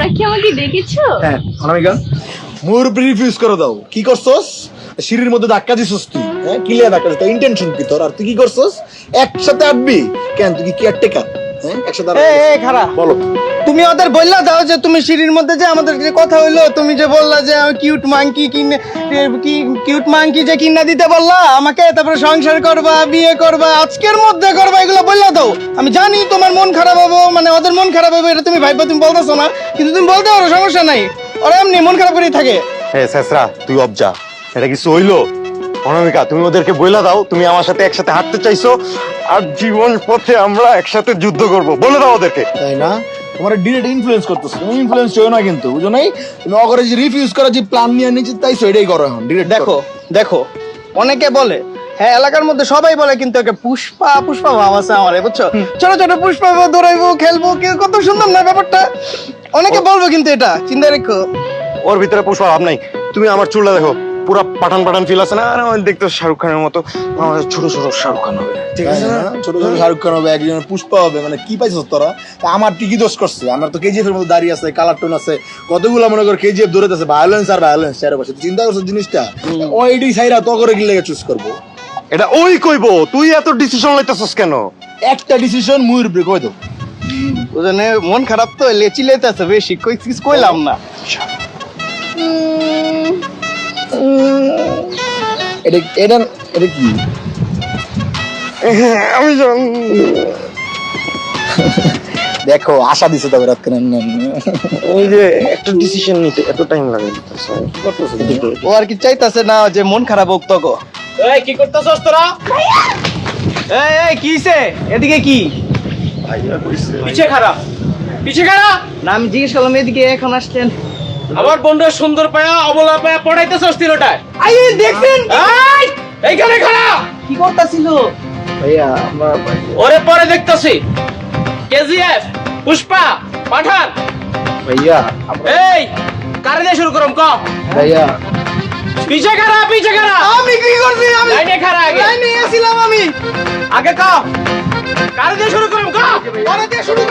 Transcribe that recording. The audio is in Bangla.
তোমরা কি আমাকে ডেকেছো হ্যাঁ অনামিকা মোর রিফিউজ করে দাও। কি করছস? সিঁড়ির মধ্যে ধাক্কা দিছস তুই হ্যাঁ? কিলিয়া ধাক্কা দিস ইন্টেনশন কি তোর? আর তুই কি করছস? একসাথে আটবি? কেন? তুই কি কেয়ারটেকার হ্যাঁ? একসাথে এ আটবি? বলো। তুমি ওদের বললা দাও যে তুমি সিঁড়ির মধ্যে যে আমাদের যে কথা হইল তুমি যে বললা যে কিউট মাংকি কিনে কি কিউট মাংকি যে কিনা দিতে বললা আমাকে তারপরে সংসার করবা বিয়ে করবা আজকের মধ্যে করবা এগুলো বললা দাও। আমি জানি তোমার মন খারাপ হব মানে ওদের মন খারাপ হবে এটা তুমি ভাইবা তুমি বলতেছো না কিন্তু তুমি বলতে পারো সমস্যা নাই। ওরা এমনি মন খারাপ করেই থাকে। হে শেষরা তুই অবজা এটা কিছু হইল? অনামিকা তুমি ওদেরকে বইলা দাও তুমি আমার সাথে একসাথে হাঁটতে চাইছো আর জীবন পথে আমরা একসাথে যুদ্ধ করব। বলে দাও ওদেরকে। তাই না? তোমার ডিরেক্ট ইনফ্লুয়েন্স করতেছ। তুমি ইনফ্লুয়েন্স হইও না কিন্তু বুঝো নাই? তুমি অগরে যে রিফিউজ করার যে প্ল্যান নিয়ে নিয়েছি তাই সেটাই করো এখন ডিরেক্ট দেখো দেখো অনেকে বলে হ্যাঁ এলাকার মধ্যে সবাই বলে কিন্তু একে পুষ্পা পুষ্পা ভাব আছে আমার বুঝছ? ছোট ছোট পুষ্পা দৌড়াইবো খেলব কি- কত সুন্দর না ব্যাপারটা। অনেকে বলব কিন্তু এটা চিন্তা রেখো। ওর ভিতরে পুষ্পা ভাব নাই। তুমি আমার চুলটা দেখো পুরা পাঠান পাঠান ফিল আছে না? আর আমার দেখতে শাহরুখ খানের মতো। ছোট ছোট শাহরুখ খান হবে। ঠিক আছে না ছোট ছোট শাহরুখ খান হবে একজনের পুষ্পা হবে। মানে কি পাইছস তোরা? তা আমার কি কি দোষ করছে। আমার তো কেজিএফ এর মধ্যে দাঁড়িয়ে আছে কালার টোন আছে কতগুলো মনে কর কেজিএফ ধরে আছে ভায়োলেন্স আর ভায়োলেন্স চারপাশে। তুই চিন্তা করছিস জিনিসটা? ওইটি সাইরা তো করে গিলে চুজ করব। এটা ওই কইবো তুই এত ডিসিশন লইতেছস কেন? একটা ডিসিশন মুইর ব্রেক হয়ে দাও ওজনে মন খারাপ তো লেচি লেতেছে বেশি কই কিছু কইলাম না। এটা এটা এটা কি? আমি জান দেখো আশা দিছে তবে রাত কেন ওই যে একটা ডিসিশন নিতে এত টাইম লাগে। ও আর কি চাইতাছে না যে মন খারাপ হোক তকো এই কি করতেছস তোরা? এই এই কিছে এদিকে কি? পিছে খারাপ। পিছে খারাপ? না আমি জিজ্ঞেস করলাম এদিকে এখন আসছেন আমার বন্ধু সুন্দর পায়া অবলা পায়া পড়াইতেছস তিনটায় আই দেখছেন এই এইখানে খাড়া। কি করতাছিল? ভাইয়া আমরা ওরে পরে দেখতাছি। কেজিএফ পুষ্পা পাঠান। ভাইয়া এই কারে দিয়ে শুরু করম ক? ভাইয়া পিছে খারা পিছে খারা আমি কি করছি? আমি লাইনে খারা আগে। লাইনে এসেছিলাম আমি। আগে কাও কার দিয়ে শুরু করব কাও কার দিয়ে শুরু